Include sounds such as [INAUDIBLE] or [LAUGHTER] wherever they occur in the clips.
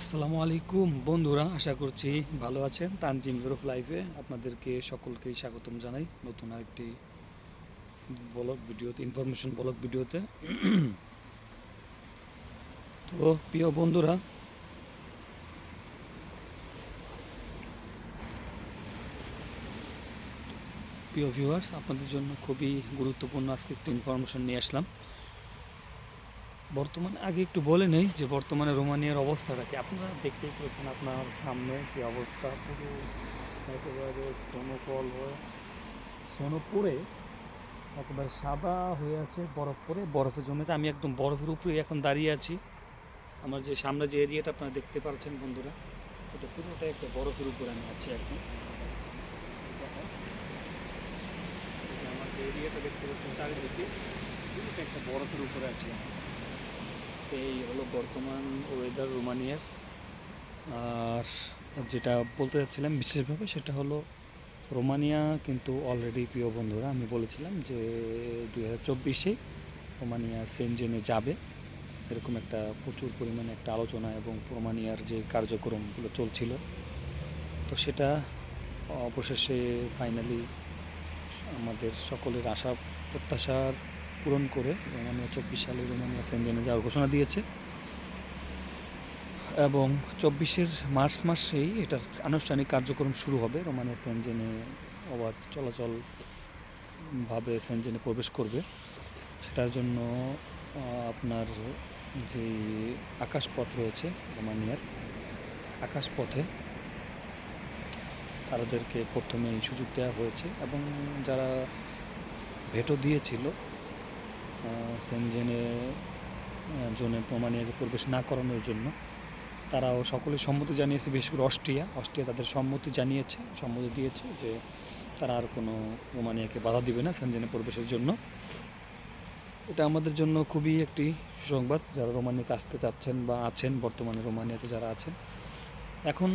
আসসালামু আলাইকুম বন্ধুরা, আশা করছি ভালো আছেন। তানজিম গ্রুপ লাইফে আপনাদেরকে সকলকেই স্বাগতম জানাই নতুন আরেকটি ব্লগ ভিডিওতে ইনফরমেশন ব্লগ ভিডিওতে। [CLEARS THROAT] তো প্রিয় বন্ধুরা, প্রিয় ভিউয়ার্স আপনাদের জন্য খুবই গুরুত্বপূর্ণ আজকে একটি ইনফরমেশন নিয়ে আসলাম। বর্তমানে, আগে একটু বলে নেই যে বর্তমানে রোমানিয়ার অবস্থাটা কি? আপনারা দেখতেই পেয়েছেন আপনার সামনে যে অবস্থা, পুরো একেবারে স্নোফল হয়ে স্নো পড়ে একেবারে সাদা হয়ে আছে বরফ পরে বরফে জমেছে। আমি একদম বরফের উপরে এখন দাঁড়িয়ে আছি। আমার যে সামনে যে এরিয়াটা আপনারা দেখতে পাচ্ছেন বন্ধুরা, এটা পুরোটা একটা বরফের উপরে আমি আছি এখন। আমার যে এরিয়াটা দেখতে পাচ্ছেন, চারিদিকে পুরোটা একটা বরফের উপরে আছি এখন। এই হলো বর্তমান ওয়েদার রোমানিয়ার। আর যেটা বলতে যাচ্ছিলাম বিশেষভাবে সেটা হলো রোমানিয়া কিন্তু অলরেডি প্রিয় বন্ধুরা, আমি বলেছিলাম যে দুই হাজার চব্বিশে রোমানিয়া সেনজেনে যাবে। এরকম একটা প্রচুর পরিমাণে একটা আলোচনা এবং রোমানিয়ার যে কার্যক্রমগুলো চলছিল। তো সেটা অবশেষে ফাইনালি আমাদের সকলের আশা, প্রত্যাশার পূরণ করে রোমানিয়া চব্বিশ সালে রোমানিয়া সেনজেনে যাওয়ার ঘোষণা দিয়েছে। এবং চব্বিশের মার্চ মাসেই এটার আনুষ্ঠানিক কার্যক্রম শুরু হবে। রোমানিয়া সেনজেনে অবাধ চলাচল ভাবে প্রবেশ করবে। সেটার জন্য আপনার যে আকাশপথ রয়েছে রোমানিয়ার, আকাশপথে তাদেরকে প্রথমে সুযোগ দেওয়া হয়েছে। এবং যারা ভেটো দিয়েছিল সেনজেনে জোনে প্রমাণিয়াকে প্রবেশ না করানোর জন্য তারাও সকলে সম্মতি জানিয়েছে, বিশেষ করে অস্ট্রিয়া। অস্ট্রিয়া তাদের সম্মতি জানিয়েছে, সম্মতি দিয়েছে যে তারা আর কোনো রোমানিয়াকে বাধা দিবে না সেনজেনে প্রবেশের জন্য। এটা আমাদের জন্য খুবই একটি সুসংবাদ। যারা রোমানিয়াতে আসতে চাচ্ছেন বা আছেন, বর্তমানে রোমানিয়াতে যারা আছেন, এখন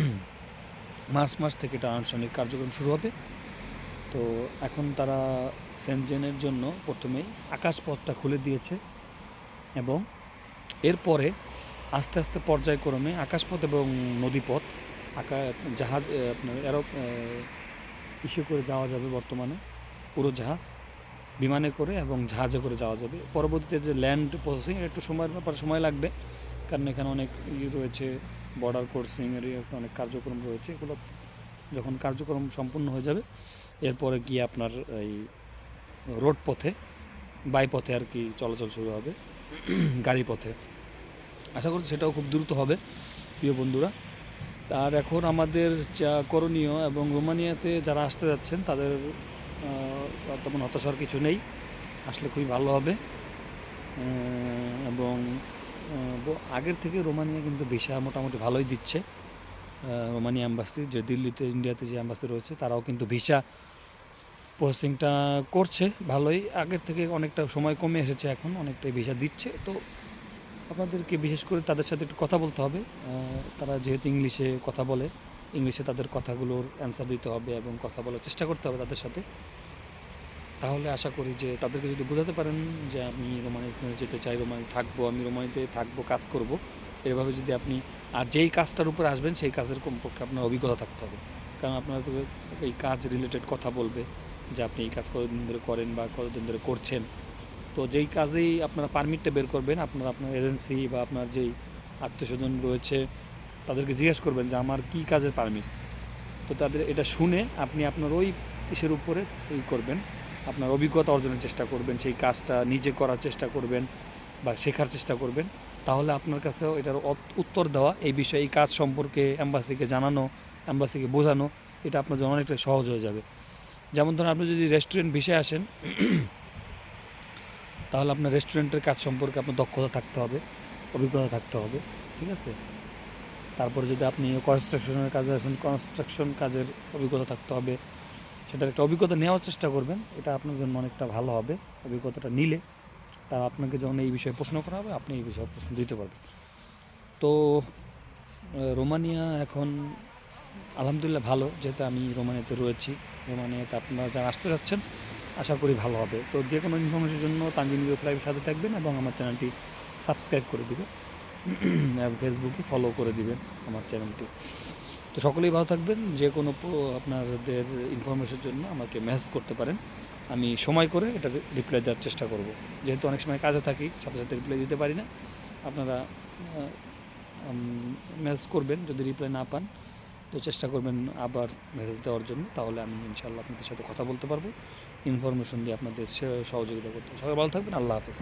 [CLEARS THROAT] মার্চ মাস থেকে এটা আনুষ্ঠানিক কার্যক্রম শুরু হবে। তো এখন তারা সেনজেনের জন্য প্রথমেই আকাশপথটা খুলে দিয়েছে এবং এরপরে আস্তে আস্তে পর্যায়ক্রমে আকাশপথ এবং নদীপথ, আকা, জাহাজ আপনার এরো ইসে করে যাওয়া যাবে বর্তমানে। পুরো জাহাজ বিমানে করে এবং জাহাজে করে যাওয়া যাবে। পরবর্তীতে যে ল্যান্ড প্রসেসিং, একটু সময়ের ব্যাপারে, সময় লাগবে। কারণ এখানে অনেক ই রয়েছে, বর্ডার কোর্সিংয়ের অনেক কার্যক্রম রয়েছে। এগুলো যখন কার্যক্রম সম্পূর্ণ হয়ে যাবে, এরপরে গিয়ে আপনার এই রোড পথে, বাই পথে আর কি চলাচল শুরু হবে, [CLEARS THROAT] গাড়ি পথে। আশা করি সেটাও খুব দ্রুত হবে, প্রিয় বন্ধুরা। আর এখন আমাদের যা করণীয় এবং রোমানিয়াতে যারা আসতে যাচ্ছেন, তাদের তেমন হতাশার কিছু নেই। আসলে খুবই ভালো হবে। এবং আগের থেকে রোমানিয়া কিন্তু ভিসা মোটামুটি ভালোই দিচ্ছে। রোমানিয়া অ্যাম্বাসি যে দিল্লিতে, ইন্ডিয়াতে যে অ্যাম্বাসি রয়েছে, তারাও কিন্তু ভিসা প্রসেসিংটা করছে, ভালোই। আগের থেকে অনেকটা সময় কমে এসেছে এখন, অনেকটাই ভিসা দিচ্ছে। তো আপনাদেরকে বিশেষ করে তাদের সাথে একটু কথা বলতে হবে। তারা যেহেতু ইংলিশে কথা বলে, ইংলিশে তাদের কথাগুলোর অ্যান্সার দিতে হবে এবং কথা বলার চেষ্টা করতে হবে তাদের সাথে। তাহলে আশা করি যে তাদেরকে যদি বোঝাতে পারেন যে আমি রোমানিতে যেতে চাই রোমানি থাকব, আমি রোমানিতে থাকব, কাজ করব, এভাবে যদি আপনি, আর যেই কাজটার উপরে আসবেন সেই কাজের কমপক্ষে আপনার অভিজ্ঞতা থাকতে হবে। কারণ আপনারা তো এই কাজ রিলেটেড কথা বলবে যে আপনি এই কাজ কতদিন ধরে করেন বা কতদিন ধরে করছেন। তো যেই কাজেই আপনারা পারমিটটা বের করবেন, আপনার আপনার এজেন্সি বা আপনার যেই আত্মীয়স্বজন রয়েছে, তাদেরকে জিজ্ঞেস করবেন যে আমার কী কাজের পারমিট তো তাদের এটা শুনে আপনি আপনার ওই ইসের উপরে ই করবেন, আপনার অভিজ্ঞতা অর্জনের চেষ্টা করবেন, সেই কাজটা নিজে করার চেষ্টা করবেন বা শেখার চেষ্টা করবেন। তাহলে আপনার কাছেও এটার উত্তর দেওয়া, এই বিষয়ে এই কাজ সম্পর্কে অ্যাম্বাসিকে জানানো অ্যাম্বাসিকে বোঝানো, এটা আপনার জন্য অনেকটা সহজ হয়ে যাবে। যেমন ধরুন আপনি যদি রেস্টুরেন্ট ভিসে আসেন, তাহলে আপনার রেস্টুরেন্টের কাজ সম্পর্কে আপনার দক্ষতা থাকতে হবে, অভিজ্ঞতা থাকতে হবে, ঠিক আছে? তারপরে যদি আপনি কনস্ট্রাকশনের কাজে আসেন কনস্ট্রাকশন কাজের অভিজ্ঞতা থাকতে হবে, সেটার একটা অভিজ্ঞতা নেওয়ার চেষ্টা করবেন, এটা আপনার জন্য অনেকটা ভালো হবে, অভিজ্ঞতাটা নিলে তার আপনাকে যখন এই বিষয়ে প্রশ্ন করা হবে আপনি এই বিষয়ে প্রশ্ন দিতে পারবেন। তো রোমানিয়া এখন আলহামদুলিল্লাহ ভালো, যেহেতু আমি রোমানিয়াতে রয়েছি। রোমানিয়াতে আপনারা যারা আসতে যাচ্ছেন, আশা করি ভালো হবে। তো যে কোনো ইনফরমেশনের জন্য তানজিম ভিডিও লাইভের সাথে থাকবেন এবং আমার চ্যানেলটি সাবস্ক্রাইব করে দিবে ফেসবুকে ফলো করে দিবেন আমার চ্যানেলটি তো সকলেই ভালো থাকবেন। যে কোনো আপনাদের ইনফরমেশনের জন্য আমাকে মেসেজ করতে পারেন। আমি সময় করে এটা রিপ্লাই দেওয়ার চেষ্টা করব। যেহেতু অনেক সময় কাজে থাকি, সাথে সাথে রিপ্লাই দিতে পারি না। আপনারা মেসেজ করবেন। যদি রিপ্লাই না পান তো চেষ্টা করবেন আবার মেসেজ দেওয়ার জন্য। তাহলে আমি ইনশাল্লাহ আপনাদের সাথে কথা বলতে পারব। ইনফরমেশন দিয়ে আপনাদের সহযোগিতা করতে সবাই ভালো থাকবেন। আল্লাহ হাফেজ।